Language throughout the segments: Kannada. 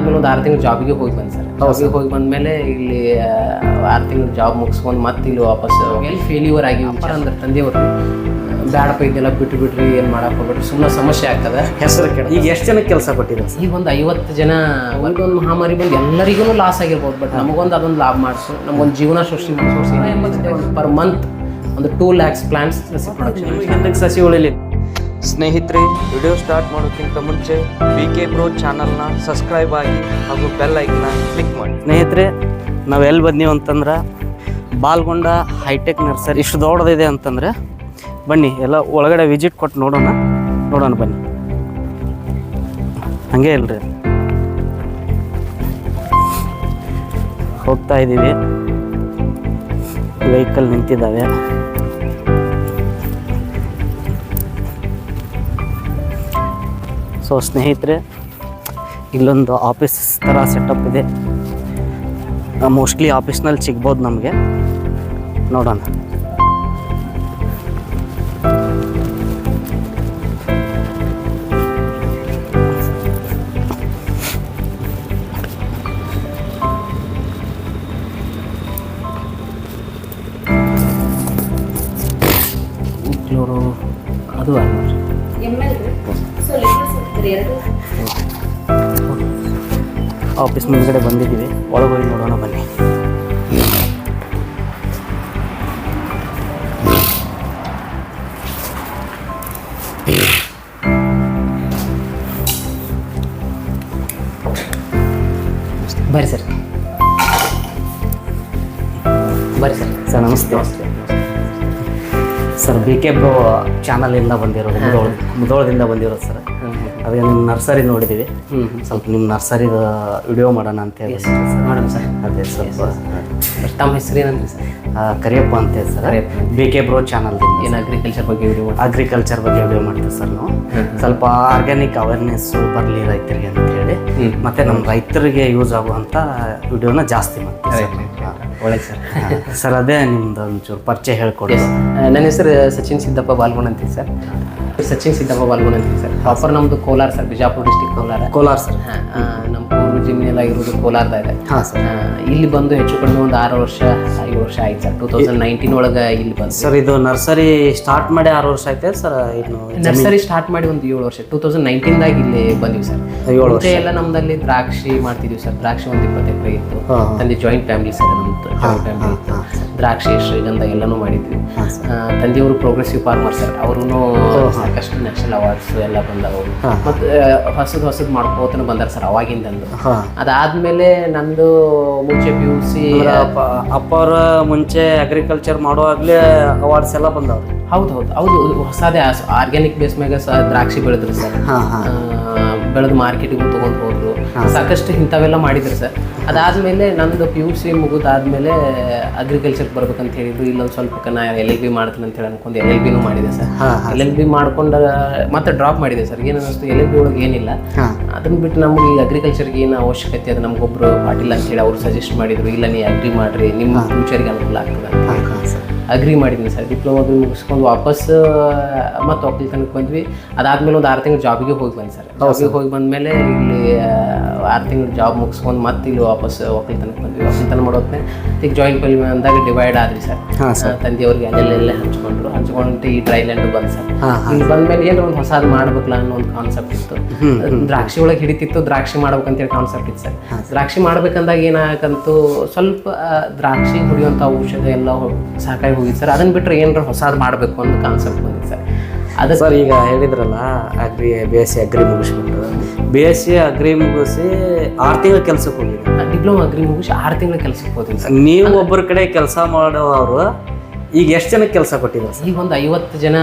ಅದಾದ್ಮೇಲೆ ಒಂದು ಆರು ತಿಂಗಳು ಜಾಬಿಗೆ ಹೋಗಿ ಬಂದೆ ಸರ್. ಜಾಬಿಗೆ ಹೋಗಿ ಬಂದ್ಮೇಲೆ ಇಲ್ಲಿ ಆರು ತಿಂಗಳು ಜಾಬ್ ಮುಗಿಸ್ಕೊಂಡು ಮತ್ತೆ ಇಲ್ಲಿ ವಾಪಸ್ ಎಲ್ಲಿ ಫೇಲ್ಯೂರ್ ಆಗಿ ಅಂದ್ರೆ ತಂದೆಯವರು ಬ್ಯಾಡಪ್ಪ ಇದೆಲ್ಲ ಬಿಟ್ಟು ಬಿಡ್ರಿ ಏನು ಮಾಡಕ್ಕೆ ಹೋಗ್ಬಿಟ್ರಿ ಸುಮ್ಮನೆ ಸಮಸ್ಯೆ ಆಗ್ತದೆ. ಹೆಸರು ಕೇಳಿ. ಈಗ ಎಷ್ಟು ಜನಕ್ಕೆ ಕೆಲಸ ಕೊಟ್ಟಿದೆ ಈಗ ಒಂದು ಐವತ್ತು ಜನ ಒಂದೊಂದು ಮಹಾಮಾರಿ ಬಂದು ಎಲ್ಲರಿಗೂ ಲಾಸ್ ಆಗಿರ್ಬೋದು ಬಟ್ ನಮಗೊಂದು ಅದೊಂದು ಲಾಭ ಮಾಡಿಸು. ನಮಗೊಂದು ಜೀವನ ಸೃಷ್ಟಿ ಮಾಡಿಸೋಸಿ ಒಂದು ಪರ್ ಮಂತ್ ಒಂದು ಟೂ ಲ್ಯಾಕ್ಸ್ ಪ್ಲಾಂಟ್ಸ್ ಪ್ರೊಡಕ್ಷನ್ ಹಿಂದಕ್ಕೆ ಸಸಿ ಉಳಿಲಿ ಸ್ನೇಹಿತರೆ, ವಿಡಿಯೋ ಸ್ಟಾರ್ಟ್ ಮಾಡೋಕ್ಕಿಂತ ಮುಂಚೆ ಬಿ ಕೆ ಬ್ರೋ ಚಾನಲ್ನ ಸಬ್ಸ್ಕ್ರೈಬ್ ಆಗಿ ಹಾಗೂ ಬೆಲ್ ಐಕನ್ನ ಕ್ಲಿಕ್ ಮಾಡಿ. ಸ್ನೇಹಿತರೆ, ನಾವು ಎಲ್ಲಿ ಬಂದೀವಿ ಅಂತಂದ್ರೆ ಬಾಲ್ಗೊಂಡ ಹೈಟೆಕ್ ನರ್ಸರಿ ಇಷ್ಟು ದೊಡ್ಡದಿದೆ ಅಂತಂದ್ರೆ ಬನ್ನಿ, ಎಲ್ಲ ಒಳಗಡೆ ವಿಸಿಟ್ ಕೊಟ್ಟು ನೋಡೋಣ ನೋಡೋಣ ಬನ್ನಿ. ಹಂಗೆ ಇಲ್ರಿ. ಹೋಗ್ತಾ ಇದ್ದೀವಿ ವೆಹಿಕಲ್ ನಿಂತಿದ್ದಾವೆ. ಸೊ ಸ್ನೇಹಿತರೆ ಇಲ್ಲೊಂದು ಆಫೀಸ್ ಥರ ಸೆಟಪ್ ಇದೆ. ಮೋಸ್ಟ್ಲಿ ಆಫೀಸ್ನಲ್ಲಿ ಸಿಗ್ಬೋದು ನಮಗೆ. ನೋಡೋಣ. ಕ್ಲೋರು ಅದು ಆಲ್ಮೋಸ್ಟ್ ಆಫೀಸ್ ಮುಂದ್ಗಡೆ ಬಂದಿದ್ದೀವಿ ಒಳಗೆ ಹೋಗಿ ನೋಡೋಣ ಬನ್ನಿ ಬರ್ರಿ ಸರ್ ಬರ್ರಿ sir sir namaste sir B K bro ಚಾನಲಿಂದ ಬಂದಿರೋದು ಮುದೋಳ ಮುದೋಳದಿಂದ ಬಂದಿರೋದು ಸರ್. ಅದೇ ನಿಮ್ಮ ನರ್ಸರಿ ನೋಡಿದ್ದೀವಿ ಸ್ವಲ್ಪ ನಿಮ್ಮ ನರ್ಸರಿ ವಿಡಿಯೋ ಮಾಡೋಣ ಅಂತ ಹೇಳಿ ಮೇಡಮ್ ಸರ್. ಅದೇ ಸ್ವಲ್ಪ ತಮ್ಮ ಹೆಸರು ಏನಂದ್ರಿ ಸರ್? ಕರಿಯಪ್ಪ ಅಂತ ಹೇಳಿ sir. B K bro channel ಏನು ಅಗ್ರಿಕಲ್ಚರ್ ಬಗ್ಗೆ ವಿಡಿಯೋ ಅಗ್ರಿಕಲ್ಚರ್ ಬಗ್ಗೆ ವಿಡಿಯೋ ಮಾಡ್ತೀವಿ ಸರ್ ನಾವು. ಸ್ವಲ್ಪ ಆರ್ಗ್ಯಾನಿಕ್ ಅವೇರ್ನೆಸ್ ಬರಲಿ ರೈತರಿಗೆ ಅಂತ ಹೇಳಿ. ಮತ್ತೆ ನಮ್ಮ ರೈತರಿಗೆ ಯೂಸ್ ಆಗುವಂಥ ವಿಡಿಯೋನ ಜಾಸ್ತಿ ಮಾಡ್ತೀವಿ. ಒಳ್ಳೆ ಸರ್. ಸರ್ ಅದೇ ನಿಮ್ದು ಒಂಚೂರು ಪರಿಚಯ ಹೇಳ್ಕೊಡಿ. ನನ್ನ ಹೆಸರು ಸಚಿನ್ ಸಿದ್ದಪ್ಪ ಬಾಲ್ಗುಣ ಅಂತೀವಿ ಸರ್. ಸಚಿನ್ ಸಿದ್ದಪ್ಪ ಬಾಲ್ಗುಣ ಅಂತೀವಿ ಸರ್. ಪ್ರಾಪರ್ ನಮ್ಮದು Kolar sir Bijapur district Kolar. Kolar sir. ಹಾಂ ಜಮೀನೆಲ್ಲ ಇರೋದು ಕೋಲಾರದಾಗ ಇದೆ. ಸರ್. ಇಲ್ಲಿ ಬಂದು ಹೆಚ್ಚು ಕಡಿಮೆ ಒಂದು ಆರು ವರ್ಷ ಐದು ವರ್ಷ ಆಯ್ತು ಸರ್. ಟೂ ತೌಸಂಡ್ ನೈನ್ಟೀನ್ ಒಳಗೆ ಇಲ್ಲಿ ಬಂದು. ಸರ್ ಇದು ನರ್ಸರಿ ಸ್ಟಾರ್ಟ್ ಮಾಡಿ ಆರು ವರ್ಷ ಆಯ್ತು ಸರ್? ಇನ್ನು ನರ್ಸರಿ ಸ್ಟಾರ್ಟ್ ಮಾಡಿ ಒಂದು ಏಳು ವರ್ಷ ಟೂ ತೌಸಂಡ್ ನೈನ್ಟೀನ್ದಾಗ ಇಲ್ಲಿ ಬಂದಿವಿ ಸರ್. ಏಳು ವರ್ಷ. ಎಲ್ಲ ನಮ್ದಲ್ಲಿ ದ್ರಾಕ್ಷಿ ಮಾಡ್ತಿದ್ವಿ ಸರ್. ದ್ರಾಕ್ಷಿ ಒಂದು ಇಪ್ಪತ್ತು ಎಕರೆ ಇತ್ತು. ತಂದೆ joint family sir joint family ಇತ್ತು. ದ್ರಾಕ್ಷಿ ಶ್ರೀಗಂಧ ಎಲ್ಲನೂ ಮಾಡಿದ್ವಿ. ತಂದೆಯವರು ಪ್ರೋಗ್ರೆಸಿವ್ ಫಾರ್ಮರ್ ಸರ್ ಅವರು ಸಾಕಷ್ಟು ನ್ಯಾಷನಲ್ ಅವಾರ್ಡ್ಸ್ ಎಲ್ಲ ಬಂದವರು ಮತ್ತು ಹೊಸದು ಹೊಸದು ಮಾಡ್ಕೋತನ ಬಂದಾರ ಸರ್ ಅವಾಗಿಂದಂದು. ಅದಾದ್ಮೇಲೆ ನಂದು ಮುಂಚೆ ಪಿ ಯು ಸಿ ಅಪ್ಪ ಅವರ ಮುಂಚೆ ಅಗ್ರಿಕಲ್ಚರ್ ಮಾಡುವಾಗಲೇ ಅವಾರ್ಡ್ಸ್ ಎಲ್ಲ ಬಂದವ್ರು ಹೌದು ಹೌದು. ಹೌದು ಹೊಸದೇ ಆರ್ಗ್ಯಾನಿಕ್ ಬೇಸ್ ಮ್ಯಾಗ ದ್ರಾಕ್ಷಿ ಬೆಳೆದ್ರು ಸರ್ ಬೆಳೆದು ಮಾರ್ಕೆಟಿಗೂ ತೊಗೊಂಡು ಹೋದ್ರು. ಸಾಕಷ್ಟು ಇಂಥವೆಲ್ಲ ಮಾಡಿದ್ರು ಸರ್. ಅದಾದಮೇಲೆ ನಂದು ಪಿ ಯು ಸಿ ಮುಗಿದಾದ್ಮೇಲೆ ಅಗ್ರಿಕಲ್ಚರ್ ಬರ್ಬೇಕಂತ ಹೇಳಿದ್ರು. ಇಲ್ಲೊಂದು ಸ್ವಲ್ಪ ನಾ ಎಲ್ ಎಲ್ ಬಿ ಮಾಡ್ತೀನಿ ಅಂತ ಹೇಳಿ ಅನ್ಕೊಂಡು. ಎಲ್ ಎಲ್ ಬಿನೂ ಮಾಡಿದೆ ಸರ್. ಎಲ್ ಎಲ್ ಬಿ ಮಾಡ್ಕೊಂಡ ಮತ್ತೆ ಡ್ರಾಪ್ ಮಾಡಿದೆ ಸರ್. ಏನು ಅನ್ನಿಸ್ತು? ಎಲ್ ಎಲ್ ಬಿ ಒಳಗೆ ಏನಿಲ್ಲ. ಅದನ್ನ ಬಿಟ್ಟು ನಮಗೆ ಈಗ ಅಗ್ರಿಕಲ್ಚರ್ಗೆ ಏನು ಅವಶ್ಯಕತೆ ಅದು ನಮಗೊಬ್ರು ಪಾಟೀಲ್ ಅಂತ ಹೇಳಿ ಅವ್ರು ಸಜೆಸ್ಟ್ ಮಾಡಿದ್ರು. ಇಲ್ಲ ನೀ ಅಗ್ರಿ ಮಾಡ್ರಿ. ನಿಮ್ಮ ಫ್ಯೂಚರ್ಗೆ ಅನುಕೂಲ ಆಗ್ತದೆ ಅಗ್ರಿ ಮಾಡಿದ್ದೀನಿ ಸರ್. ಡಿಪ್ಲೊಮಾ ಮುಗಿಸ್ಕೊಂಡು ವಾಪಸ್ ಮತ್ತು ಒಕ್ಕಲ್ತನಕ್ಕೆ ಬಂದ್ವಿ. ಅದಾದ್ಮೇಲೆ ಒಂದು ಆರು ತಿಂಗಳು ಜಾಬಿಗೆ ಹೋಗಿ ಬಂದು ಸರ್. ಜಾಬಿಗೆ ಹೋಗಿ ಬಂದಮೇಲೆ ಇಲ್ಲಿ ಆರು ತಿಂಗಳು ಜಾಬ್ ಮುಗಿಸ್ಕೊಂಡು ಮತ್ತೆ ಇಲ್ಲಿ ವಾಪಸ್ ಒಕ್ಕಲ್ತನಕ್ಕೆ ಬಂದ್ವಿ. ಒಕ್ಕಲ್ತನ ಮಾಡೋತ್ನೆ ಈಗ ಜಾಯಿಂಟ್ ಫಿಲ್ಮ್ ಅಂದಾಗ ಡಿವೈಡ್ ಆದ್ರಿ ಸರ್. ತಂದೆಯವ್ರಿಗೆ ಅಲ್ಲೆಲ್ಲ ಹಂಚ್ಕೊಂಡ್ರು. ಹಂಚ್ಕೊಂಡು ಈ ಡ್ರೈಲ್ಯಾಂಡ್ ಬಂದ್ ಸರ್ ಹಿಂಗ್ ಇಲ್ಲಿ ಬಂದ್ಮೇಲೆ ಏನೋ ಒಂದು ಹೊಸದು ಮಾಡ್ಬೇಕಲ್ಲ ಅನ್ನೋ ಒಂದು ಕಾನ್ಸೆಪ್ಟ್ ಇತ್ತು. ದ್ರಾಕ್ಷಿ ಒಳಗೆ ಹಿಡಿತಿತ್ತು ದ್ರಾಕ್ಷಿ ಮಾಡ್ಬೇಕಂತೇಳಿ ಕಾನ್ಸೆಪ್ಟ್ ಇತ್ತು ಸರ್. ದ್ರಾಕ್ಷಿ ಮಾಡ್ಬೇಕಂದಾಗ ಏನಾಗಂತೂ ಸ್ವಲ್ಪ ದ್ರಾಕ್ಷಿ ಕುಡಿಯುವಂಥ ಔಷಧ ಎಲ್ಲ ಸಾಕಾಗಿ ಹೋಗಿತ್ತು ಸರ್. ಅದನ್ನ ಬಿಟ್ಟರೆ ಏನಾರ ಹೊಸದು ಮಾಡಬೇಕು ಅನ್ನೋ ಕಾನ್ಸೆಪ್ಟ್ ಬಂದಿತ್ತು ಸರ್. ಅದೇ ಸರ್ ಈಗ ಹೇಳಿದ್ರಲ್ಲ agri B S C agri ಮುಗಿಸ್ಬಿಟ್ಟು B S C agri ಮುಗಿಸಿ ಆರು ತಿಂಗಳ ಕೆಲಸಕ್ಕೆ ಹೋಗಿದ್ದೆ. ಡಿಪ್ಲೊಮಾ ಅಗ್ರಿ ಮುಗಿಸಿ ಆರು ತಿಂಗಳ ಕೆಲಸಕ್ಕೆ ಹೋತೀನಿ ಸರ್? ನೀವು ಒಬ್ಬರ ಕಡೆ ಕೆಲಸ ಮಾಡೋವ್ರು ಈಗ ಎಷ್ಟು ಜನಕ್ಕೆ ಕೆಲಸ ಕೊಟ್ಟಿದ್ದಾರೆ ಸರ್? ಈಗ ಒಂದು ಐವತ್ತು ಜನ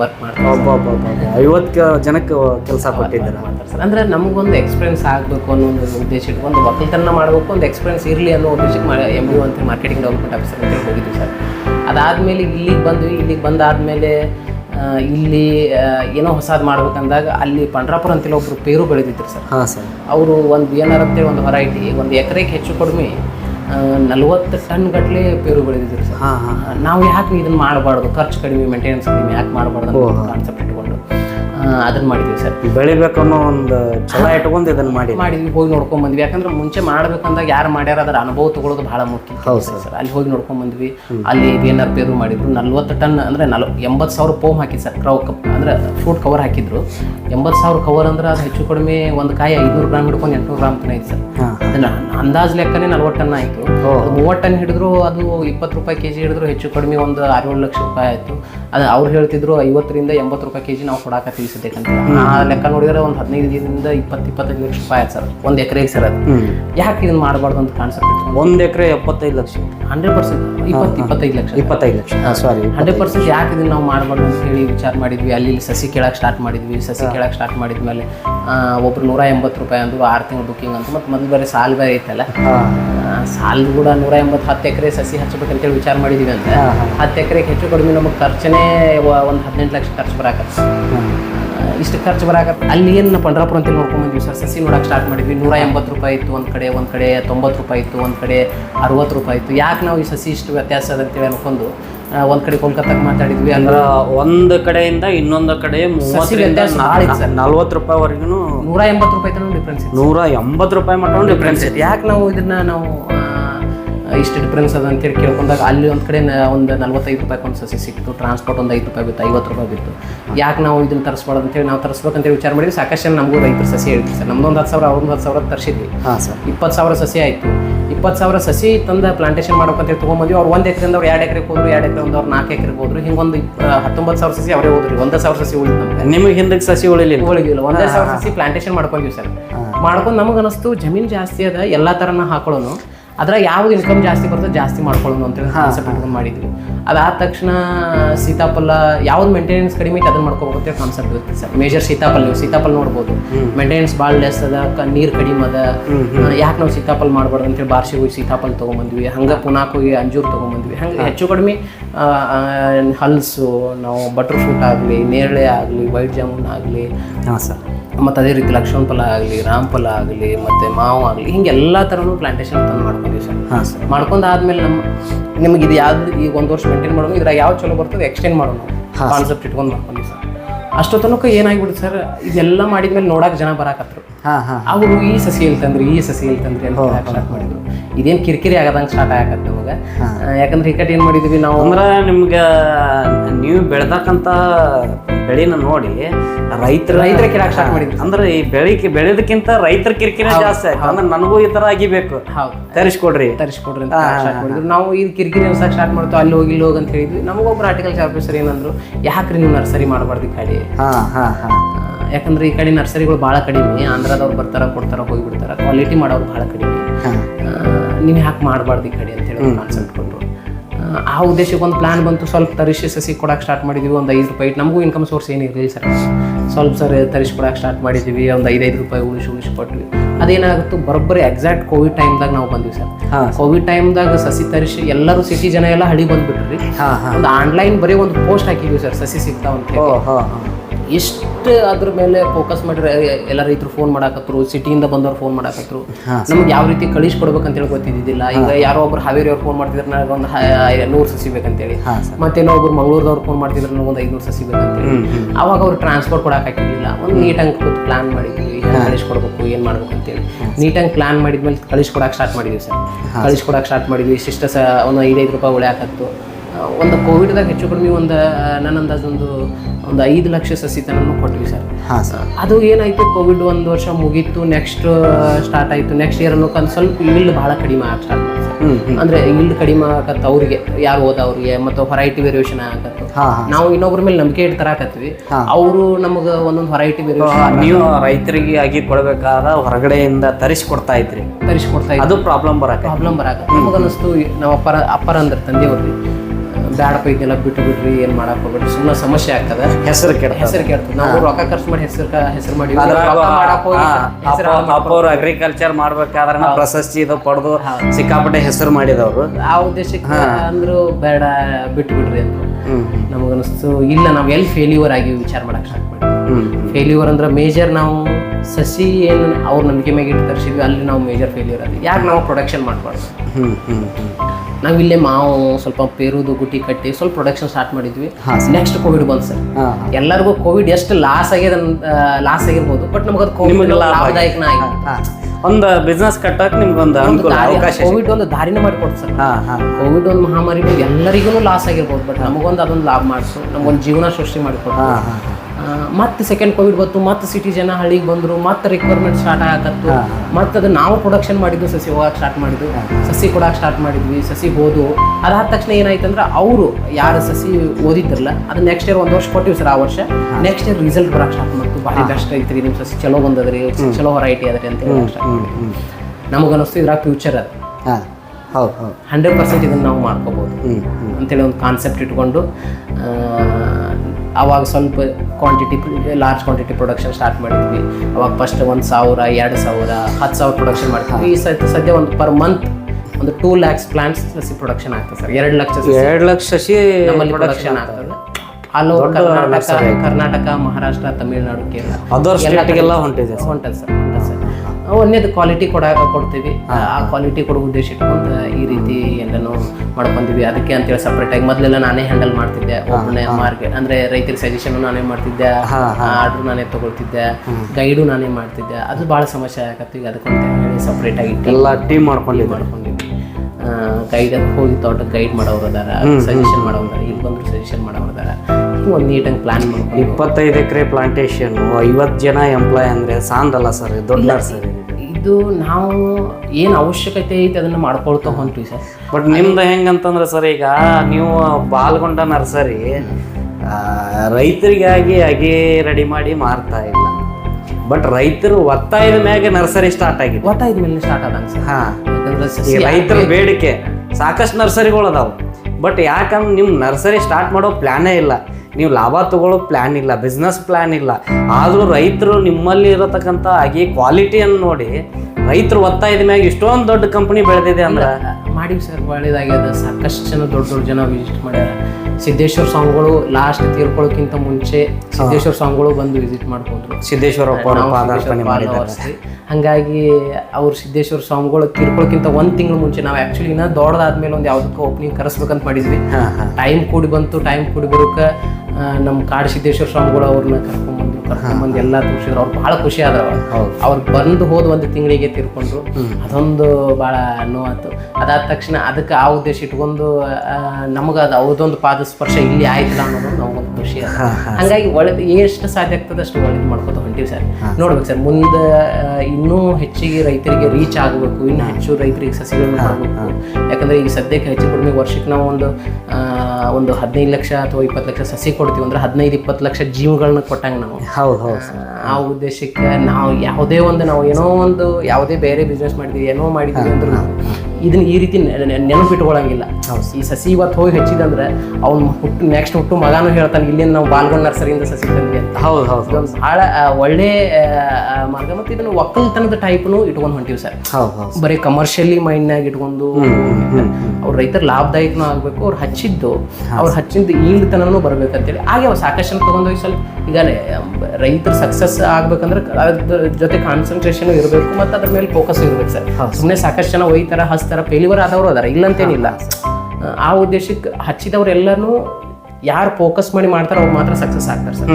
ವರ್ಕ್ ಮಾಡ್ತಾರೆ ಒಬ್ಬ ಒಬ್ಬ ಒಬ್ಬ ಒಬ್ಬ. ಐವತ್ತು ಜನಕ್ಕೆ ಕೆಲಸ ಕೊಟ್ಟಿದ್ದಾರೆ? ಮಾಡ್ತಾರೆ ಸರ್. ಅಂದ್ರೆ ನಮಗೊಂದು ಎಕ್ಸ್ಪೀರಿಯನ್ಸ್ ಆಗಬೇಕು ಅನ್ನೋ ಒಂದು ಉದ್ದೇಶ ಇಟ್ಕೊಂಡು ಒಂದು ಒಕ್ಕಲ್ತನ ಮಾಡಬೇಕು ಒಂದು ಎಕ್ಸ್ಪೀರಿಯನ್ಸ್ ಇರಲಿ ಅನ್ನೋ ಉದ್ದೇಶಕ್ಕೆ ಮಾಡಿ ಎಂ ಯು ಅಂತ ಮಾರ್ಕೆಟಿಂಗ್ ಡೆವಲಪ್ಮೆಂಟ್ ಆಫೀಸರ್ ಅಂತ ಹೋಗಿದ್ವಿ ಸರ್. ಅದಾದಮೇಲೆ ಇಲ್ಲಿಗೆ ಬಂದ್ವಿ. ಇಲ್ಲಿಗೆ ಬಂದಾದಮೇಲೆ ಇಲ್ಲಿ ಏನೋ ಹೊಸದು ಮಾಡ್ಬೇಕಂದಾಗ ಅಲ್ಲಿ ಪಂಡ್ರಾಪುರ ಅಂತೇಳಿ ಒಬ್ರು ಪೇರು ಬೆಳೆದಿದ್ರು ಸರ್. ಹಾಂ ಸರ್. ಅವರು ಒಂದು ಏನಾರು ಅಂತೇಳಿ ಒಂದು ಹೊರೈಟಿ ಒಂದು ಎಕರೆಗೆ ಹೆಚ್ಚು ಕಡಿಮೆ ನಲ್ವತ್ತು ಟನ್ ಗಟ್ಟಲೆ ಪೇರು ಬೆಳೆದಿದ್ರು ಸರ್. ನಾವು ಯಾಕೆ ಇದನ್ನ ಮಾಡಬಾರ್ದು? ಖರ್ಚು ಕಡಿಮೆ ಮೇಂಟೆನೆನ್ಸ್ ಕಡಿಮೆ ಯಾಕೆ ಮಾಡಬಾರ್ದು ಕಾನ್ಸೆಪ್ಟ್ ಇಟ್ಕೊಂಡು. ಅದನ್ನ ಮಾಡಿದ್ವಿ ಸರ್. ಬೆಳಿಬೇಕನ್ನೋ ಒಂದು ಛಲ ಇಟ್ಕೊಂಡು ಇದನ್ನ ಮಾಡಿ ಮಾಡಿದ್ವಿ ಹೋಗಿ ನೋಡ್ಕೊಂಡ್ ಬಂದ್ವಿ. ಯಾಕಂದ್ರೆ ಮುಂಚೆ ಮಾಡ್ಬೇಕಂದಾಗ ಯಾರು ಮಾಡ್ಯಾರ ಅದರ ಅನುಭವ ತಗೊಳ್ಳೋದು ಬಹಳ ಮುಖ್ಯ. ಹೌದು ಸರ್. ಅಲ್ಲಿ ಹೋಗಿ ನೋಡ್ಕೊಂಡ್ ಬಂದ್ವಿ. ಅಲ್ಲಿ ಏನಾರು ಪೇರು ಮಾಡಿದ್ರು. ನಲ್ವತ್ತು ಟನ್ ಅಂದ್ರೆ ನಲ್ ಎಂಬತ್ತು ಸಾವಿರ ಪೋಮ್ ಹಾಕಿದ್ ಸರ್ ಕ್ರೌ ಕಪ್ ಅಂದ್ರೆ ಫ್ರೂಟ್ ಕವರ್ ಹಾಕಿದ್ರು. ಎಂಬತ್ತು ಸಾವಿರ ಕವರ್ ಅಂದ್ರೆ ಅದು ಹೆಚ್ಚು ಕಡಿಮೆ ಒಂದು ಕಾಯಿ ಐನೂರು ಗ್ರಾಮ್ ಹಿಡ್ಕೊಂಡು ಎಂಟುನೂರು ಗ್ರಾಮ್ ತನ ಐತೆ ಸರ್. ಅಂದಾಜ್ ಲೆಕ್ಕನೇ ನಲ್ವತ್ತು ಟನ್ ಆಯ್ತು. ಮೂವತ್ತು ಟನ್ ಹಿಡಿದ್ರು ಅದು ಇಪ್ಪತ್ತು ರೂಪಾಯಿ ಕೆಜಿ ಹಿಡಿದ್ರು ಹೆಚ್ಚು ಕಡಿಮೆ ಒಂದು ಆರೇಳು ಲಕ್ಷ ರೂಪಾಯಿ ಆಯ್ತು. ಅದು ಅವ್ರು ಹೇಳ್ತಿದ್ರು ಐವತ್ತರಿಂದ ಎಂಬತ್ತು ರೂಪಾಯಿ ಕೆಜಿ ನಾವು ಕೊಡಾಕತ್ತೀವಿ ಸದ್ಯಕ್ಕಂತ. ಆ ಲೆಕ್ಕ ನೋಡಿದ್ರೆ ಒಂದು ದಿನದಿಂದ ಇಪ್ಪತ್ತು ಇಪ್ಪತ್ತೈದು ಲಕ್ಷ ರೂಪಾಯಿ ಆಯ್ತು ಸರ್. ಒಂದು ಎಕರೆಗೆ ಸರ್ ಅದು. ಯಾಕೆ ಇದನ್ನ ಮಾಡಬಾರ್ದು ಅಂತ ಕಾಣಿಸುತ್ತೆ? ಒಂದು ಎಕರೆ ಎಪ್ಪತ್ತೈದು ಲಕ್ಷ. Hundred percent. ಇಪ್ಪತ್ತು ಇಪ್ಪತ್ತೈದು ಲಕ್ಷ. ಇಪ್ಪತ್ತೈದು ಲಕ್ಷ. ಸಾರಿ ಹಂಡ್ರೆಡ್ ಪರ್ಸೆಂಟ್ ಯಾಕೆ ಇದನ್ನ ನಾವು ಮಾಡಬಾರ್ದು ಅಂತ ಹೇಳಿ ವಿಚಾರ ಮಾಡಿದ್ವಿ. ಅಲ್ಲಿ ಸಸಿ ಕೇಳಕ್ಕೆ ಸ್ಟಾರ್ಟ್ ಮಾಡಿದ್ವಿ. ಸಸಿ ಕೇಳಕ್ಕೆ ಸ್ಟಾರ್ಟ್ ಮಾಡಿದ್ಮೇಲೆ ಆ, ಒಬ್ರು ನೂರ ಎಂಬತ್ತು ರೂಪಾಯಿ ಅಂದ್ರು ಆರು ತಿಂಗಳು ಬುಕಿಂಗ್ ಅಂತ ಮತ್ತು ಮೊದಲು ಬೇರೆ ಸಾಲ ಬೇರೆ ಐತಲ್ಲ ಸಾಲ ಕೂಡ ನೂರ ಎಂಬತ್ತು ಹತ್ತು ಎಕರೆ ಸಸಿ ಹಚ್ಬೇಕಂತೇಳಿ ವಿಚಾರ ಮಾಡಿದೀವಿ ಅಂತ ಹತ್ತು ಎಕರೆಗೆ ಹೆಚ್ಚು ಕಡಿಮೆ ನಮಗೆ ಖರ್ಚನೇ ಒಂದು ಹದಿನೆಂಟು ಲಕ್ಷ ಖರ್ಚು ಬರಾಕತ್ತೆ. ಇಷ್ಟು ಖರ್ಚು ಬರಾಕ ಅಲ್ಲಿ ಏನು ಪಂಡ್ರಾಪುರ ಅಂತ ನೋಡ್ಕೊಂಡ್ಬಂದ್ವಿ ಸರ್. ಸಸಿ ನೋಡಕ್ಕೆ ಸ್ಟಾರ್ಟ್ ಮಾಡಿದ್ವಿ. ನೂರ ಎಂಬತ್ತು ರೂಪಾಯಿ ಇತ್ತು ಒಂದು ಕಡೆ ಒಂದು ಕಡೆ ತೊಂಬತ್ತು ರೂಪಾಯಿ ಇತ್ತು ಒಂದು ಕಡೆ ಅರವತ್ತು ರೂಪಾಯಿ ಇತ್ತು. ಯಾಕೆ ನಾವು ಈ ಸಸಿ ಇಷ್ಟು ವ್ಯತ್ಯಾಸ ಅದಂತೇಳಿ ಅನ್ಕೊಂಡು ಒಂದು ಕಡೆ ಕೋಲ್ಕತ್ತಾಗ ಮಾತಾಡಿದ್ವಿ ಅಂದ್ರ ಒಂದ್ ಕಡೆಯಿಂದ ಇನ್ನೊಂದು ಕಡೆ ಮೂವತ್ತರಿಂದ. ನಲ್ವತ್ತು ರೂಪಾಯಿವರೆಗೂ ನೂರ ಎಂಬತ್ತು ರೂಪಾಯಿ ತನಕ ಡಿಫ್ರೆನ್ಸ್ ಇದೆ ನೂರ ಎಂಬತ್ತು ರೂಪಾಯಿ ಮಟ್ಟ ಡಿಫ್ರೆನ್ಸ್ ಇದೆ ಯಾಕೆ ನಾವು ಇದನ್ನ ನಾವು ಇಷ್ಟು ಡಿಫ್ರೆನ್ಸ್ ಅದ ಅಂತೇಳಿ ಕೇಳ್ಕೊಂಡಾಗ ಅಲ್ಲಿ ಒಂದು ಕಡೆ ಒಂದು ನಲ್ವತ್ತೈದು ರೂಪಾಯಿ ಒಂದು ಸಸಿ ಸಿಕ್ತು ಟ್ರಾನ್ಸ್ಪೋರ್ಟ್ ಒಂದು ಐದು ರೂಪಾಯಿ ಬಿತ್ತು ಐವತ್ತು ರೂಪಾಯಿ ಬಿತ್ತು. ಯಾಕೆ ನಾವು ಇದನ್ನ ತರಿಸ್ಬಾರ್ದು ಅಂತೇಳಿ ನಾವು ತರಿಸ್ಬೇಕಂತೇಳಿ ವಿಚಾರ ಮಾಡಿದ್ವಿ ಸಾಕಷ್ಟು ನಮಗೂ ರೈತರು ಸಸಿ ಹೇಳ್ತೀವಿ ಸರ್. ನಮ್ದೊಂದು ಹತ್ತು ಸಾವಿರ ಅವ್ರೊಂದು ಹತ್ತು ಸಾವಿರ ತರಿಸಿದ್ವಿ. ಹಾಂ ಸರ್. ಇಪ್ಪತ್ತು ಸಾವಿರ ಸಸಿ ಆಯಿತು. ಇಪ್ಪತ್ತು ಸಾವಿರ ಸಸಿ ಪ್ಲಾಂಟೇಷನ್ ಪ್ಲಾಂಟೇಶನ್ ಮಾಡ್ಬೇಕಂತೇಳಿ ತೊಗೊಂಬಂದ್ವಿ ಅವ್ರು ಒಂದು ಎಕರೆಯಿಂದ ಅವ್ರು ಎರಡು ಎಕರೆಗೆ ಹೋದ್ರು ಎರಡು ಎಕರೆ ಒಂದು ಅವ್ರು ನಾಲ್ಕು ಎಕರೆಗೆ ಹೋದ್ರು. ಹಿಂಗೊಂದು ಹತ್ತೊಂಬತ್ತು ಸಾವಿರ ಸಸಿ ಅವರೇ ಹೋದ್ರಿ. ಒಂದೇ ಸಾವಿರ ಸಸಿ ಉಳಿತು ನಮ್ಗೆ. ಹಿಂದಕ್ಕೆ ಸಸಿ ಉಳಿಲಿಲ್ಲ? ಉಳಿಗಿಲ್ಲ ಒಂದೇ ಸಾವಿರ ಸಸಿ ಪ್ಲಾಂಟೇಶನ್ ಮಾಡ್ಕೊಂಡ್ವಿ ಸರ್. ಮಾಡ್ಕೊಂಡು ನಮಗೆ ಅನಿಸ್ತು ಜಮೀನು ಜಾಸ್ತಿ ಅದ ಎಲ್ಲ ಥರನ ಹಾಕೊಳ್ಳೋನು. ಅದ್ರಾಗ ಯಾವ ಇನ್ಕಮ್ ಜಾಸ್ತಿ ಬರ್ತದೆ ಜಾಸ್ತಿ ಮಾಡ್ಕೊಳ್ಳೋನು ಅಂತೇಳಿ ಕಾನ್ಸೆಪ್ಟ್ ಇಟ್ಕೊಂಡು ಮಾಡಿದ್ವಿ. ಅದಾದ ತಕ್ಷಣ ಸೀತಾಫಲ ಯಾವ್ದು ಮೇಂಟೆನೆನ್ಸ್ ಕಡಿಮೆ ಐತೆ ಅದನ್ನ ಮಾಡ್ಕೋಬೇಕು ಅಂತೇಳಿ ಕಾನ್ಸೆಪ್ಟ್ ಇರುತ್ತೆ ಸರ್. ಮೇಜರ್ ಸೀತಾಫಲ್ ನೀವು ಸೀತಾಫಲ್ ನೋಡ್ಬೋದು. ಮೇಂಟೆನೆನ್ಸ್ ಭಾಳ ಲೆಸ್ ಅದ ನೀರು ಕಡಿಮೆ ಅದ. ಯಾಕೆ ನಾವು ಸೀತಾಫಲ್ ಮಾಡ್ಬಾರ್ದು ಅಂತೇಳಿ ಬಾರ್ಷಿಗೆ ಹೋಗಿ ಸೀತಾಫಲ್ ತೊಗೊಂಬಂದ್ವಿ. ಹಂಗೆ ಪುನಾಕ್ ಹೋಗಿ ಅಂಜೂರ್ ತೊಗೊಂಬಂದ್ವಿ. ಹಂಗೆ ಹೆಚ್ಚು ಕಡಿಮೆ ಹಲ್ಸು ನಾವು ಬಟರ್ ಫ್ರೂಟ್ ಆಗಲಿ ನೇರಳೆ ಆಗಲಿ ವೈಟ್ ಜಾಮೂನ್ ಆಗಲಿ ಹಾಂ ಸರ್. ಮತ್ತು ಅದೇ ರೀತಿ ಲಕ್ಷ್ಮಣ ಫಲ ಆಗಲಿ ರಾಮ್ ಫಲ ಆಗಲಿ ಮತ್ತು ಮಾವು ಆಗಲಿ ಹಿಂಗೆ ಎಲ್ಲ ಥರನೂ ಪ್ಲಾಂಟೇಷನ್ ತಂದು ಮಾಡ್ಕೊಂಡಿವಿ ಸರ್. ಹಾಂ ಸರ್. ಮಾಡ್ಕೊಂಡಾದ್ಮೇಲೆ ನಮ್ಮ ನಿಮಗೆ ಇದು ಯಾವ್ದು ಈಗ ಒಂದು ವರ್ಷ ಮೇಂಟೈನ್ ಮಾಡೋದು ಇದ್ರಾಗ ಯಾವ ಚಲೋ ಬರ್ತದೆ ಎಕ್ಸ್ಟೆಂಡ್ ಮಾಡೋಣ ಕಾನ್ಸೆಪ್ಟ್ ಇಟ್ಕೊಂಡು ಮಾಡ್ಕೊಂಡ್ವಿ ಸರ್. ಅಷ್ಟೋ ತನಕ ಏನಾಗ್ಬಿಡುತ್ತೆ ಸರ್ ಇದೆಲ್ಲ ಮಾಡಿದ್ಮೇಲೆ ನೋಡಕ್ಕೆ ಜನ ಬರಾಕತ್ರು. ಹಾಂ ಹಾಂ. ಅವರು ಈ ಸಸಿ ಇಲ್ತಂದ್ರಿ ತಂದ್ರಿ ಈ ಸಸಿ ಎಲ್ಲಿ ತಂದ್ರಿ ಅಂತ ಸ್ಟಾರ್ಟ್ ಮಾಡಿದ್ರು. ಇದೇನು ಕಿರಿಕಿರಿ ಆಗದಂಗೆ ಸ್ಟಾರ್ಟ್ ಆಗತ್ತೆ ನಮಗೆ ಯಾಕಂದ್ರೆ ಈ ಕಡೆ ಏನು ಮಾಡಿದ್ವಿ ನಾವು ಅಂದ್ರೆ ನಿಮ್ಗೆ ನೀವು ಬೆಳೆದಕ್ಕಂತ ಬೆಳಿನ ನೋಡಿ ರೈತರ ರೈತರ ಕಿರಾಕ್ ಸ್ಟಾರ್ಟ್ ಮಾಡಿದ್ರು. ಅಂದ್ರೆ ಈ ಬೆಳಿಕೆ ಬೆಳೆದಕ್ಕಿಂತ ರೈತರ ಕಿರಿಕಿರಿ ಜಾಸ್ತಿ ಆಯ್ತು. ಅಂದ್ರೆ ನನಗೂ ಈ ತರ ಆಗಿಬೇಕು. ತರಿಸ್ಕೊಡ್ರಿ. ತರಿಸ್ಕೊಡ್ರಿ ಅಂತ ಸ್ಟಾರ್ಟ್ ಮಾಡಿದ್ರು. ನಾವು ಈ ಕಿರಿಕಿರಿ ಹೊಸ ಸ್ಟಾರ್ಟ್ ಮಾಡ್ತೀವಿ ಅಲ್ಲಿ ಹೋಗಿ ಇಲ್ಲಿ ಹೋಗಿ ಅಂತ ಹೇಳಿದ್ವಿ. ನಮಗೊಬ್ರು ಆರ್ಟಿಕಲ್ ಆಫೀಸರ್ ಏನಂದ್ರು ಯಾಕ್ರಿ ನೀವು ನರ್ಸರಿ ಮಾಡಬಾರ್ದು ಈ ಕಡೆ? ಯಾಕಂದ್ರೆ ಈ ಕಡೆ ನರ್ಸರಿಗಳು ಭಾಳ ಕಡಿಮೆ ಆಂಧ್ರದವ್ರು ಬರ್ತಾರ ಕೊಡ್ತಾರ ಹೋಗಿಬಿಡ್ತಾರ. ಕ್ವಾಲಿಟಿ ಮಾಡೋರು ಭಾಳ ಕಡಿಮೆ. ನೀವು ಯಾಕೆ ಮಾಡಬಾರ್ದು ಈ ಕಡೆ ಅಂತ ಹೇಳಿ ಕಾನ್ಸೆಪ್ಟ್ ಕೊಟ್ಟರು ಆ ಉದ್ದೇಶಕ್ಕೆ ಒಂದು ಪ್ಲಾನ್ ಬಂತು. ಸ್ವಲ್ಪ ತರಿಸಿ ಸಸಿ ಕೊಡೋಕೆ ಸ್ಟಾರ್ಟ್ ಮಾಡಿದ್ವಿ. ಒಂದು ಐದು ರೂಪಾಯಿ ನಮಗೂ ಇನ್ಕಮ್ ಸೋರ್ಸ್ ಏನು ಇರಲಿಲ್ಲ ಸರ್. ಸ್ವಲ್ಪ ಸರ್ ತರಿಸಿ ಕೊಡೋಕೆ ಸ್ಟಾರ್ಟ್ ಮಾಡಿದ್ವಿ. ಒಂದು ಐದೈದು ರೂಪಾಯಿ ಉಳಿಸಿ ಉಳಿಸಿ ಕೊಟ್ವಿ. ಅದೇನಾಗುತ್ತೆ ಬರೋಬ್ಬರಿ ಎಕ್ಸಾಕ್ಟ್ ಕೋವಿಡ್ ಟೈಮ್ದಾಗ ನಾವು ಬಂದ್ವಿ ಸರ್. ಕೋವಿಡ್ ಟೈಮ್ದಾಗ ಸಸಿ ತರಿಸಿ ಎಲ್ಲರೂ ಸಿಟಿ ಜನ ಎಲ್ಲ ಹಳಿ ಬಂದ್ಬಿಟ್ರಿ ಒಂದು ಆನ್ಲೈನ್ ಬರೀ ಒಂದು ಪೋಸ್ಟ್ ಹಾಕಿದ್ವಿ ಸರ್. ಸಸಿ ಸಿಗ್ತಾವಂತ ಎಷ್ಟು ಅದ್ರ ಮೇಲೆ ಫೋಕಸ್ ಮಾಡಿದ್ರೆ ಎಲ್ಲ ರೈತರು ಫೋನ್ ಮಾಡಾಕತ್ರು ಸಿಟಿಯಿಂದ ಬಂದವ್ರು ಫೋನ್ ಮಾಡಾಕತ್ರು ನಮ್ಗೆ ಯಾವ ರೀತಿ ಕಳಿಸಿ ಕೊಡ್ಬೇಕಂತೇಳಿ ಗೊತ್ತಿದ್ದಿಲ್ಲ ಈಗ ಯಾರೋ ಒಬ್ರು ಹಾವೇರಿ ಅವ್ರು ಫೋನ್ ಮಾಡ್ತಿದ್ರೆ ನನಗೆ ಒಂದು ನೂರು ಸಸಿ ಬೇಕಂತೇಳಿ. ಹೇಳಿ ಮತ್ತೇನೋ ಒಬ್ರು ಮಂಗಳೂರದವ್ರು ಫೋನ್ ಮಾಡ್ತಿದ್ರೆ ನನಗೆ ಒಂದು ಐನೂರು ಸಸಿ ಬೇಕಂತೇಳಿ. ಅವಾಗ ಅವ್ರು ಟ್ರಾನ್ಸ್ಪೋರ್ಟ್ ಕೊಡಕ್ಕೆ ಹಾಕಿದ್ದಿಲ್ಲ ಒಂದು ನೀಟಾಗಿ ಕೂತು ಪ್ಲಾನ್ ಮಾಡಿದ್ವಿ. ಹೆಂಗೆ ಕಳಿಸ್ಕೊಡ್ಬೇಕು ಏನು ಮಾಡ್ಬೇಕು ಅಂತೇಳಿ ನೀಟಾಗಿ ಪ್ಲಾನ್ ಮಾಡಿದ್ಮೇಲೆ ಕಳಿಸ್ಕೊಡಕ್ಕೆ ಸ್ಟಾರ್ಟ್ ಮಾಡಿದ್ವಿ ಸರ್. ಕಳಿಸ್ಕೊಡಕ್ಕೆ ಸ್ಟಾರ್ಟ್ ಮಾಡಿದ್ವಿ. ಇಷ್ಟ ಸ ಒಂದು ಐದೈದು ರೂಪಾಯಿ ಉಳಿಯಾಕತ್ತು ಒಂದು ಕೋವಿಡ್ದಾಗ ಹೆಚ್ಚು ಕಡಿಮೆ ಒಂದು ನನ್ನ ಅಂದಾಜು ಒಂದು ಒಂದು ಐದು ಲಕ್ಷ ಸಸಿ ತನಕ ಕೊಟ್ವಿ ಸರ್. ಹಾ ಸರ್. ಅದು ಏನಾಯ್ತು ಕೋವಿಡ್ ಒಂದು ವರ್ಷ ಮುಗೀತು ನೆಕ್ಸ್ಟ್ ಸ್ಟಾರ್ಟ್ ಆಯ್ತು. ನೆಕ್ಸ್ಟ್ ಇಯರ್ ಅನ್ನೋಕೆ ಸ್ವಲ್ಪ ಇಲ್ಡ್ ಭಾಳ ಕಡಿಮೆ ಆಗಿ ಸ್ಟಾರ್ಟ್ ಹ್ಮ್ ಅಂದರೆ ಇಲ್ಡ್ ಕಡಿಮೆ ಆಗತ್ತ ಅವ್ರಿಗೆ ಯಾರು ಓದವ್ರಿಗೆ ಮತ್ತು ಹೊರೈಟಿ ವೇರಿಯೇಷನ್ ಆಗತ್ತ ನಾವು ಇನ್ನೊಬ್ರ ಮೇಲೆ ನಂಬಿಕೆ ಇಟ್ಟು ತರಾಕತ್ವಿ ಹಾ. ಅವರು ನಮಗೆ ಒಂದೊಂದು ಹೊರೈಟಿ ವೇರಿಯೇಷನ್ ನೀವು ರೈತರಿಗೆ ಆಗಿ ಕೊಡಬೇಕಾದ ಹೊರಗಡೆಯಿಂದ ತರಿಸಿ ಕೊಡ್ತಾ ಇದ್ರಿ. ತರಿಸ್ಕೊಡ್ತಾ ಇದ್ರಿ ಅದು ಪ್ರಾಬ್ಲಮ್ ಬರಕ ಪ್ರಾಬ್ಲಮ್ ಬರಕ್ಕೆ ನಮಗೆ ಅನ್ನಿಸ್ತು ನಮ್ಮ ಅಪ್ಪರ ಅಪ್ಪರ ಅಂದ್ರೆ ತಂದೆಯವ್ರಿ ಬ್ಯಾಡಪ್ಪ ಇದೆಲ್ಲ ಬಿಟ್ಟು ಬಿಡ್ರಿ ಏನು ಮಾಡಕ್ ಹೋಗ್ಬಿಟ್ರಿ ಸುಮ್ಮನೆ ಸಮಸ್ಯೆ ಆಗ್ತದ. ಹೆಸರು ಕೆಟ್ಟ ಹೆಸರು ಕೇಳ್ತದೆ ನಾವು ರೊಕ್ಕ ಖರ್ಚು ಮಾಡಿ ಹೆಸರು ಹೆಸರು ಮಾಡಿ ಅವ್ರು ಅಗ್ರಿಕಲ್ಚರ್ ಮಾಡ್ಬೇಕಾದ್ರೆ ಪ್ರಶಸ್ತಿ ಇದು ಪಡೆದು ಸಿಕ್ಕಾಪಟ್ಟೆ ಹೆಸರು ಮಾಡಿದವರು. ಆ ಉದ್ದೇಶಕ್ಕೆ ಅಂದ್ರು ಬೇಡ ಬಿಟ್ಟು ಬಿಡ್ರಿ ಅಂತ. ನಮಗನಿಸ್ತು ಇಲ್ಲ ನಾವು ಎಲ್ಲಿ ಫೇಲ್ಯೂರ್ ಆಗಿ ವಿಚಾರ ಮಾಡಕ್ ಸ್ಟಾರ್ಟ್ ಮಾಡಿ ಫೇಲ್ಯೂರ್ ಅಂದ್ರೆ ಮೇಜರ್ ನಾವು ಸಸಿ ಏನು ಅವ್ರ ನಂಬಿಕೆ ಮ್ಯಾಗ ಇಟ್ಟು ತರಿಸಿದ್ವಿ ಅಲ್ಲಿ ನಾವು ಮೇಜರ್ ಫೇಲ್ಯೂರ್ ಆದ್ವಿ. ಯಾಕೆ ನಾವು ಪ್ರೊಡಕ್ಷನ್ ಮಾಡಬಾರ್ದು? ಹ್ಮ್ ಹ್ಮ್ ಹ್ಮ್ ನಾವು ಇಲ್ಲೇ ಮಾವು ಸ್ವಲ್ಪ ಪೇರುದು ಗುಟ್ಟಿ ಕಟ್ಟಿ ಸ್ವಲ್ಪ ಪ್ರೊಡಕ್ಷನ್ ಸ್ಟಾರ್ಟ್ ಮಾಡಿದ್ವಿ. ನೆಕ್ಸ್ಟ್ ಕೋವಿಡ್ ಬಂತು ಸರ್. ಎಲ್ಲರಿಗೂ ಕೋವಿಡ್ ಎಷ್ಟು ಲಾಸ್ ಆಗಿದೆ ಲಾಸ್ ಆಗಿರ್ಬೋದು. ಬಟ್ ನಮಗೆ ಅದು ಕೋವಿಡ್ ಲಾಭದಾಯಕನ ಆಗಿದೆ ಒಂದು ಬಿಸ್ನೆಸ್ ಕಟ್ಟಕ್ಕೆ ನಿಮ್ಗೊಂದು ಅನುಕೂಲ ಅವಕಾಶ ಕೋವಿಡ್ ಒಂದು ದಾರಿನ ಮಾಡಿಕೊಡ್ತು ಸರ್. ಕೋವಿಡ್ ಒಂದು ಮಹಾಮಾರಿ ಎಲ್ಲರಿಗೂ ಲಾಸ್ ಆಗಿರ್ಬೋದು ಬಟ್ ನಮಗೊಂದು ಅದೊಂದು ಲಾಭ ಮಾಡಿಸು. ನಮಗೊಂದು ಜೀವನ ಸೃಷ್ಟಿ ಮಾಡಿಕೊಡ್ತು. ಮತ್ತೆ ಸೆಕೆಂಡ್ ಕೋವಿಡ್ ಬಂತು ಮತ್ತೆ ಸಿಟಿ ಜನ ಹಳ್ಳಿಗೆ ಬಂದರು ಮತ್ತೆ ರಿಕ್ವೈರ್ಮೆಂಟ್ ಸ್ಟಾರ್ಟ್ ಆಗತ್ತು ಮತ್ತೆ ಅದು ನಾವು ಪ್ರೊಡಕ್ಷನ್ ಮಾಡಿದ್ದು ಸಸಿ ಹೋಗಕ್ಕೆ ಸ್ಟಾರ್ಟ್ ಮಾಡಿದ್ವಿ ಸಸಿ ಕೊಡಕ್ಕೆ ಸ್ಟಾರ್ಟ್ ಮಾಡಿದ್ವಿ ಸಸಿ ಹೋದು ಅದಾದ ತಕ್ಷಣ ಏನಾಯ್ತು ಅಂದ್ರೆ ಅವರು ಯಾರು ಸಸಿ ಓದಿದ್ರಲ್ಲ ಅದು ನೆಕ್ಸ್ಟ್ ಇಯರ್ ಒಂದು ವರ್ಷ ಕೊಟ್ಟಿವಿ ಸರ್ ಆ ವರ್ಷ. ನೆಕ್ಸ್ಟ್ ಇಯರ್ ರಿಸಲ್ಟ್ ಬರಕ್ಕೆ ಸ್ಟಾರ್ಟ್ ಮಾಡ್ತು. ಭಾರಿ ಬೆಸ್ಟ್ ಐತ್ರಿ ನಿಮ್ಮ ಸಸಿ ಚಲೋ ಬಂದದ್ರಿ ಚಲೋ ವೆರೈಟಿ ಅದರಿ ಅಂತ ಹೇಳಿ ಸ್ಟಾರ್ಟ್ ಇದ್ರ ಫ್ಯೂಚರ್ ಅದು. ಹೌದು ಹೌದು. ಹಂಡ್ರೆಡ್ ಪರ್ಸೆಂಟ್ ಇದನ್ನು ನಾವು ಮಾಡ್ಕೋಬೋದು. ಅಂತೇಳಿ ಒಂದು ಕಾನ್ಸೆಪ್ಟ್ ಇಟ್ಕೊಂಡು ಆವಾಗ ಅವಾಗ ಸ್ವಲ್ಪ quantity large quantity production start ಮಾಡಿದ್ವಿ. ಅವಾಗ ಫಸ್ಟ್ ಒಂದು ಸಾವಿರ ಎರಡು ಸಾವಿರ ಹತ್ತು ಸಾವಿರ ಪ್ರೊಡಕ್ಷನ್ ಮಾಡ್ತೀವಿ ಈ ಸದ್ಯ ಸದ್ಯ ಒಂದು ಪರ್ ಮಂತ್ ಒಂದು ಟೂ ಲ್ಯಾಕ್ಸ್ ಪ್ಲಾಂಟ್ಸ್ ಸಸಿ ಪ್ರೊಡಕ್ಷನ್ ಆಗ್ತದೆ ಸರ್. ಎರಡು ಲಕ್ಷ ಎರಡು ಲಕ್ಷ ಸಸಿ ನಮ್ಮಲ್ಲಿ ಪ್ರೊಡಕ್ಷನ್ ಆಗ್ತದೆ. All over Karnataka Karnataka Maharashtra Tamil Nadu Kerala. ಹೊಂಟದ ಹೊಂಟದ ಸರ್. ಒಂದೇದು ಕ್ವಾಲಿಟಿ ಕೊಡ ಕೊಡ್ತೀವಿ. ಆ ಕ್ವಾಲಿಟಿ ಕೊಡೋ ಉದ್ದೇಶ ಇಟ್ಕೊಂಡು ಈ ರೀತಿ ಎಲ್ಲನೂ ಮಾಡ್ಕೊಂತೀವಿ. ಅದಕ್ಕೆ ಅಂತೇಳಿ ಸಪ್ರೇಟ್ ಆಗಿ ಮೊದಲೆಲ್ಲ ನಾನೇ ಹ್ಯಾಂಡಲ್ ಮಾಡ್ತಿದ್ದೆ. ಒಬ್ಬನೇ ಮಾರ್ಕೆಟ್ ಅಂದ್ರೆ ರೈತರ ಸಜೆಷನ್ ನಾನೇ ಮಾಡ್ತಿದ್ದೆ. ಆರ್ಡರ್ ನಾನೇ ತಗೊಳ್ತಿದ್ದೆ. ಗೈಡು ನಾನೇ ಮಾಡ್ತಿದ್ದೆ. ಅದು ಭಾಳ ಸಮಸ್ಯೆ ಆಗತ್ತೆ. ಈಗ ಅದಕ್ಕಂತ ಹೇಳಿ ಸಪ್ರೇಟ್ ಆಗಿ ಟೀಮ್ ಎಲ್ಲ ಟೀಮ್ ಮಾಡ್ಕೊಂಡಿದ್ದಾರೆ ಮಾಡ್ಕೊಂಡಿದ್ವಿ. ಗೈಡ್ ಹೋಗಿ ತೋಟಕ್ಕೆ ಗೈಡ್ ಮಾಡೋರು ಅದಾರ. ಸಜೆಷನ್ ಮಾಡೋರು ಇಲ್ಲಿ ಬಂದ್ರು ಸಜೆಷನ್ ಮಾಡೋರು ಅದಾರ. ಒಂದು ನೀಟಾಗಿ ಪ್ಲಾನ್ ಮಾಡ್ಕೊಂಡು. ಇಪ್ಪತ್ತೈದು ಎಕರೆ ಪ್ಲಾಂಟೇಶನ್ ಐವತ್ತು ಜನ ಎಂಪ್ಲಾಯ್ ಅಂದರೆ ಸಾಂದಲ್ಲ ಸರ್ ದೊಡ್ಡ ನರ್ಸರಿ ಇದು ನಾವು ಏನು ಅವಶ್ಯಕತೆ ಐತೆ ಅದನ್ನ ಮಾಡ್ಕೊಳ್ತಾ ಹೊಂತೀವಿ ಸರ್. ಬಟ್ ನಿಮ್ದು ಹೆಂಗಂತಂದ್ರೆ ಸರ್ ಈಗ ನೀವು ಬಾಲ್ಗೊಂಡ ನರ್ಸರಿ ರೈತರಿಗಾಗಿ ಅಗಿ ರೆಡಿ ಮಾಡಿ ಮಾರ್ತಾ ಇಲ್ಲ. ಬಟ್ ರೈತರು ಒತ್ತಾಯದ ಮ್ಯಾಗೆ ನರ್ಸರಿ ಸ್ಟಾರ್ಟ್ ಆಗಿದೆ ಒತ್ತಾಯದ ಮೇಲೆ ಸ್ಟಾರ್ಟ್ ಆದಂಗೆ ಸರ್. ಹಾಂ. ಯಾಕಂದ್ರೆ ರೈತರ ಬೇಡಿಕೆ ಸಾಕಷ್ಟು ನರ್ಸರಿಗಳು ಅದಾವೆ. ಬಟ್ ಯಾಕಂದ್ರೆ ನಿಮ್ಮ ನರ್ಸರಿ ಸ್ಟಾರ್ಟ್ ಮಾಡೋ ಪ್ಲ್ಯಾನೇ ಇಲ್ಲ. ನೀವು ಲಾಭ ತಗೊಳ್ಳೋ ಪ್ಲ್ಯಾನ್ ಇಲ್ಲ ಬಿಸ್ನೆಸ್ ಪ್ಲ್ಯಾನ್ ಇಲ್ಲ. ಆದರೂ ರೈತರು ನಿಮ್ಮಲ್ಲಿ ಇರತಕ್ಕಂಥ ಆಗಿ ಕ್ವಾಲಿಟಿಯನ್ನು ನೋಡಿ ರೈತರು ಒತ್ತಾಯದ ಮ್ಯಾಗ ಇಷ್ಟೊಂದು ದೊಡ್ಡ ಕಂಪನಿ ಬೆಳೆದಿದೆ ಅಂದ್ರೆ ಮಾಡಿವಿ ಸರ್ ಒಳ್ಳೇದಾಗ್ಯದ ಸಾಕಷ್ಟು ಜನ ದೊಡ್ಡ ದೊಡ್ಡ ಜನ ವಿಸಿಟ್ ಮಾಡ್ಯಾರ ಸಿದ್ದೇಶ್ವರ ಸ್ವಾಮಿಗಳು ಲಾಸ್ಟ್ ತೀರ್ಕೊಳ್ಳೋಕ್ಕಿಂತ ಮುಂಚೆ ಸಿದ್ದೇಶ್ವರ ಸ್ವಾಮಿಗಳು ಬಂದು ವಿಸಿಟ್ ಮಾಡ್ಕೊಂಡ್ರು. ಸಿದ್ದೇಶ್ವರ. ಹಂಗಾಗಿ ಅವ್ರು ಸಿದ್ದೇಶ್ವರ ಸ್ವಾಮಿಗಳು ತೀರ್ಕೊಳ್ಳೋಕ್ಕಿಂತ ಒಂದು ತಿಂಗಳು ಮುಂಚೆ ನಾವು ಆಕ್ಚುಲಿ ಇನ್ನ ದೊಡ್ಡದಾದ್ಮೇಲೆ ಒಂದು ಯಾವುದಕ್ಕೂ ಓಪನಿಂಗ್ ಕರೆಸ್ಬೇಕಂತ ಮಾಡಿದ್ವಿ. ಟೈಮ್ ಕೂಡಿ ಬಂತು ಟೈಮ್ ಕೂಡಿ ಬರೋಕೆ ನಮ್ಮ ಕಾಡು ಸಿದ್ದೇಶ್ವರ ಸ್ವಾಮಿಗಳು ಅವ್ರನ್ನ ಕರ್ಕೊಂಡ್ಬಂದು ಎಲ್ಲ ತೋರಿಸಿದ್ರು ಅವ್ರು ಬಹಳ ಖುಷಿ ಆದ್ರು ಹೌದು. ಅವ್ರು ಬಂದು ಹೋದ ಒಂದು ತಿಂಗಳಿಗೆ ತೀರ್ಕೊಂಡ್ರು. ಅದೊಂದು ಬಹಳ ನೋವಾಯ್ತು. ಅದಾದ ತಕ್ಷಣ ಅದಕ್ಕೆ ಆ ಉದ್ದೇಶ ಇಟ್ಕೊಂಡು ನಮಗೆ ಅದು ಅವ್ರದೊಂದು ಪಾದ ಸ್ಪರ್ಶ ಇಲ್ಲಿ ಆಯ್ತಲ್ಲ ಅನ್ನೋದು ನಮಗೊಂದು ಖುಷಿ ಆಯ್ತು. ಹಂಗಾಗಿ ಒಳ್ಳೇದು ಎಷ್ಟು ಸಾಧ್ಯ ಆಗ್ತದೆ ಅಷ್ಟು ಒಳ್ಳೇದು ಮಾಡ್ಕೊತ ಹೊಂಟೀವಿ ಸರ್. ನೋಡ್ಬೇಕು ಸರ್ ಮುಂದೆ ಇನ್ನೂ ಹೆಚ್ಚಿಗೆ ರೈತರಿಗೆ ರೀಚ್ ಆಗಬೇಕು ಇನ್ನೂ ಹೆಚ್ಚು ರೈತರಿಗೆ ಸಸಿಗಳನ್ನ ಮಾಡಬೇಕು ಯಾಕಂದ್ರೆ ಈ ಸದ್ಯಕ್ಕೆ ಹೆಚ್ಚು ಕಡಿಮೆ ವರ್ಷಕ್ಕೆ ನಾವು ಒಂದು ಒಂದು ಹದಿನೈದು ಲಕ್ಷ ಅಥವಾ ಇಪ್ಪತ್ತು ಲಕ್ಷ ಸಸಿ ಕೊಡ್ತೀವಿ ಅಂದ್ರೆ ಹದಿನೈದು ಇಪ್ಪತ್ತು ಲಕ್ಷ ಜೀವಗಳನ್ನ ಕೊಟ್ಟಂಗೆ ನಾವು. ಹೌದು ಹೌದು ಆ ಉದ್ದೇಶಕ್ಕೆ ನಾವು ಯಾವುದೇ ಒಂದು ನಾವು ಏನೋ ಒಂದು ಯಾವುದೇ ಬೇರೆ ಬಿಸ್ನೆಸ್ ಮಾಡಿದ್ವಿ ಏನೋ ಮಾಡಿದ್ವಿ ಅಂದ್ರೆ ಇದನ್ನ ಈ ರೀತಿ ನೆನಪಿಟ್ಕೊಳ್ಳಂಗಿಲ್ಲ ಈ ಸಸಿ ಇವತ್ತು ಹೋಗಿ ಹೆಚ್ಚಿದಂದ್ರೆ ಅವ್ನ ಹುಟ್ಟು ನೆಕ್ಸ್ಟ್ ಹುಟ್ಟು ಮಗಾನು ಹೇಳ್ತಾನೆ ಇಲ್ಲಿಂದ ನಾವು ಬಾಲ್ಗೊಂಡ್ ನರ್ಸರಿಯಿಂದ ಸಸಿ ತಂದ್ವಿ ಅಂತ. ಹೌದು ಹೌದು ಭಾಳ ಒಳ್ಳೆ ಮಾರ್ಗ. ಮತ್ತು ಇದನ್ನು ಒಕ್ಕಲ್ತನದ ಟೈಪ್ನು ಇಟ್ಕೊಂಡು ಹೊಂಟಿವಿ ಸರ್. ಬರೀ ಕಮರ್ಷಿಯಲಿ ಮೈಂಡ್ನಾಗ ಇಟ್ಕೊಂಡು ಅವ್ರ ರೈತರ ಲಾಭದಾಯಕನೂ ಆಗಬೇಕು ಅವ್ರು ಹಚ್ಚಿದ್ದು ಅವ್ರು ಹಚ್ಚಿದ್ದು ಈಲ್ತನೂ ಬರ್ಬೇಕಂತೇಳಿ. ಹಾಗೆ ಅವ್ರು ಸಾಕಷ್ಟು ತಗೊಂಡೋಗಿ ಸ್ವಲ್ಪ ಈಗ ರೈತರ ಸಕ್ಸಸ್ ಆಗ್ಬೇಕಂದ್ರೆ ಅದ್ರ ಜೊತೆ ಕಾನ್ಸಂಟ್ರೇಷನ್ ಇರಬೇಕು ಮತ್ತು ಅದ್ರ ಮೇಲೆ ಫೋಕಸ್ ಇರ್ಬೇಕು ಸರ್. ಸುಮ್ಮನೆ ಸಾಕಷ್ಟು ಜನ ಒಯ್ತಾರ ಹಚ್ತಾರ ಫೇಲ್ಯೂರ್ ಆದವರು ಅದಾರ ಇಲ್ಲಂತೇನಿಲ್ಲ. ಆ ಉದ್ದೇಶಕ್ಕೆ ಹಚ್ಚಿದವ್ರೆಲ್ಲನೂ ಯಾರು ಫೋಕಸ್ ಮಾಡಿ ಮಾಡ್ತಾರೆ ಅವ್ರು ಮಾತ್ರ ಸಕ್ಸಸ್ ಆಗ್ತಾರೆ ಸರ್.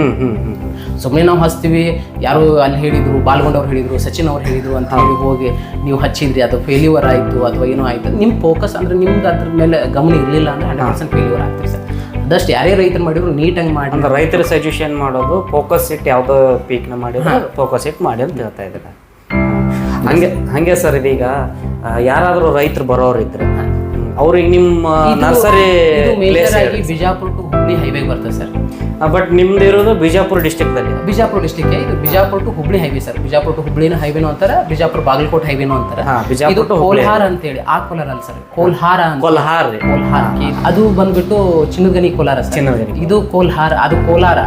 ಸುಮ್ಮನೆ ನಾವು ಹಚ್ತೀವಿ ಯಾರು ಅಲ್ಲಿ ಹೇಳಿದ್ರು ಬಾಲ್ಗೊಂಡವ್ರು ಹೇಳಿದ್ರು ಸಚಿನ್ ಅವ್ರು ಹೇಳಿದ್ರು ಅಂತ ಹೇಳಿ ಹೋಗಿ ನೀವು ಹಚ್ಚಿದ್ರಿ ಅದು ಫೇಲ್ಯೂರ್ ಆಯಿತು ಅಥವಾ ಏನೋ ಆಯಿತು. ನಿಮ್ಮ ಫೋಕಸ್ ಅಂದ್ರೆ ನಿಮ್ದು ಅದ್ರ ಮೇಲೆ ಗಮನ ಇರಲಿಲ್ಲ ಅಂದ್ರೆ ಹಂಡ್ರೆಡ್ ಪರ್ಸೆಂಟ್ ಫೇಲ್ಯೂರ್ ಆಗ್ತೀವಿ ಸರ್. ಅದಷ್ಟು ಯಾರೇ ರೈತರು ಮಾಡಿದ್ರು ನೀಟಾಗಿ ಮಾಡಿ. ರೈತರ ಸಜೆಷನ್ ಮಾಡೋದು ಫೋಕಸ್ ಇಟ್ಟು ಯಾವುದೋ ಪೀಕ್ನ ಮಾಡಿದ್ರು ಫೋಕಸ್ ಇಟ್ಟು ಮಾಡಿ ಅಂತ ಹೇಳ್ತಾ ಇದ್ದಾರೆ. ಹಂಗೆ ಹಂಗೆ ಸರ್ ಇದೀಗ ಯಾರಾದರೂ ರೈತರು ಬರೋರು ಇದ್ರೆ ಅವ್ರಿಗೆ ನಿಮ್ಮ ನರ್ಸರಿ ಬಿಜಾಪುರ ಹುಬ್ಳಿ ಹೈವೇ ಬರ್ತದೆ ಸರ್ ಬಟ್ ನಿಮ್ದು ಇರೋದು ಬಿಜಾಪುರ ಡಿಸ್ಟಿಕ್ದಲ್ಲಿ ಬಿಜಾಪುರ ಡಿಸ್ಟಿಕ್ ಇದು Bijapur to Hubli highway sir Bijapur to ಹುಬ್ಳಿನ ಹೈವೇನು ಅಂತಾರೆ ಬಿಜಾಪುರ ಬಾಗಲಕೋಟೆ ಹೈವೇನು ಅಂತಾರೆ. ಹಾ, ಬಿಜಾಪುರ ಇದು ಹೇಳಿ. ಅಂತೇಳಿ ಆ ಕೋಲಾರ ಅಲ್ಲ ಸರ್ ಕೋಲ್ಹಾರ ಅಂತ. ಕೊಲ್ಹಾರ್ ರೀ. ಕೋಲ್ಹಾರ. ಅದು ಬಂದ್ಬಿಟ್ಟು ಚಿನ್ನಗನಿ ಕೋಲಾರ ಸರ್. ಇದು ಕೋಲ್ಹಾರ ಅದು Kolar.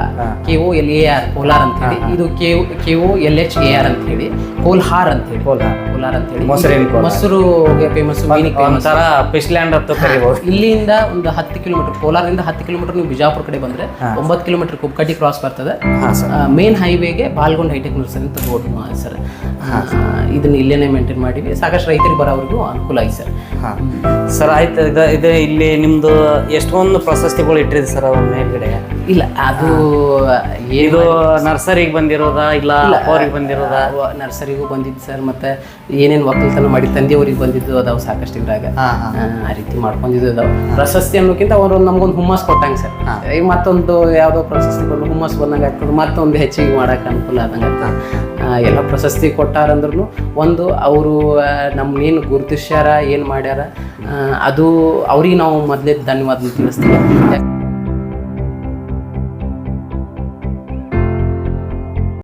K O L A R Kolar ಅಂತ ಹೇಳಿ. ಇದು K K O L H A R ಅಂತ ಹೇಳಿ. ಕೋಲ್ಹಾರ್ ಅಂತ ಹೇಳಿ. ಕೋಲ್ಹಾರ್. ಕೋಲಾರ ಅಂತ ಹೇಳಿ. ಮೊಸರಿನ ಕೋಲಾರ. ಮೊಸರುಗೆ ಫೇಮಸ್ ಮೀನಿಗೆ ಫೇಮಸ್ ಒಂಥರ ಫಿಶ್ಲ್ಯಾಂಡ್ ಅಂತ ಕರಿಬೋದು. ಇಲ್ಲಿಂದ ಒಂದು ಹತ್ತು ಕಿಲೋಮೀಟರ್ ಕೋಲಾರದಿಂದ ಹತ್ತು ಕಿಲೋಮೀಟರ್ ನೀವು ಬಿಜಾಪುರ ಕಡೆ ಬಂದ್ರೆ ಒಂಬತ್ತು ಕಿಲೋಮೀಟರ್ ಕುಬ್ಕಟ್ಟಿ ಕ್ರಾಸ್ ಬರ್ತದೆ. ಮೇನ್ ಹೈವೇಗೆ ಬಾಲ್ಗೊಂಡ್ ಹೈಟೆಕ್ ನರ್ಸರಿ ಅಂತ ರೋಡ್ ಸರ್. ಇದನ್ನ ಇಲ್ಲೇನೆ ಮೇಂಟೈನ್ ಮಾಡಿವಿ. ಸಾಕಷ್ಟು ರೈತರಿಗೆ ಬರೋವ್ರಿಗೂ ಅನುಕೂಲ ಆಯ್ತು ಸರ್. ಸರ್ ಆಯ್ತು ಇದು ಇದು ಇಲ್ಲಿ ನಿಮ್ದು ಎಷ್ಟೊಂದು ಪ್ರಶಸ್ತಿಗಳು ಇಟ್ಟಿದೆ ಸರ್ ಅವ್ರ ಮೇಲ್ಗಡೆ? ಇಲ್ಲ ಅದು ಏನು ಇದು ನರ್ಸರಿಗೆ ಬಂದಿರೋದಾ ಇಲ್ಲ ಅವ್ರಿಗೆ ಬಂದಿರೋದಾ? ನರ್ಸರಿಗೂ ಬಂದಿದ್ದು ಸರ್ ಮತ್ತೆ ಏನೇನು ಒಕ್ಕಲ್ತನ ಮಾಡಿ ತಂದೆಯವ್ರಿಗೆ ಬಂದಿದ್ದು ಅದಾವ ಸಾಕಷ್ಟು ಇದ್ರಾಗ. ಹಾ ಹಾ. ಆ, ಆ ರೀತಿ ಮಾಡ್ಕೊಂಡಿದ್ದು ಅದಾವ. ಪ್ರಶಸ್ತಿ ಅನ್ನೋಕ್ಕಿಂತ ಅವರು ನಮ್ಗೊಂದು ಹುಮ್ಮಸ್ ಕೊಟ್ಟಂಗೆ ಸರ್ ಈಗ ಮತ್ತೊಂದು ಯಾವುದೋ ಪ್ರಶಸ್ತಿ ಕೊಟ್ಟು ಹುಮ್ಮಸ್ ಬಂದಂಗೆ ಆಗ್ತದೆ ಮತ್ತೊಂದು ಹೆಚ್ಚಿಗೆ ಮಾಡಕ್ಕೆ ಅನುಕೂಲ ಆದಂಗೆ ಆಗ್ತದೆ. ಎಲ್ಲ ಪ್ರಶಸ್ತಿ ಕೊಟ್ಟಾರಂದ್ರೂ ಒಂದು ಅವರು ನಮ್ಮನ್ನೇನು ಗುರುತಿಸ್ಯಾರ, ಏನು ಮಾಡ್ಯಾರ ಅದು ಅವ್ರಿಗೆ ನಾವು ಮೊದಲೇ ಧನ್ಯವಾದ ತಿಳಿಸ್ತೀವಿ.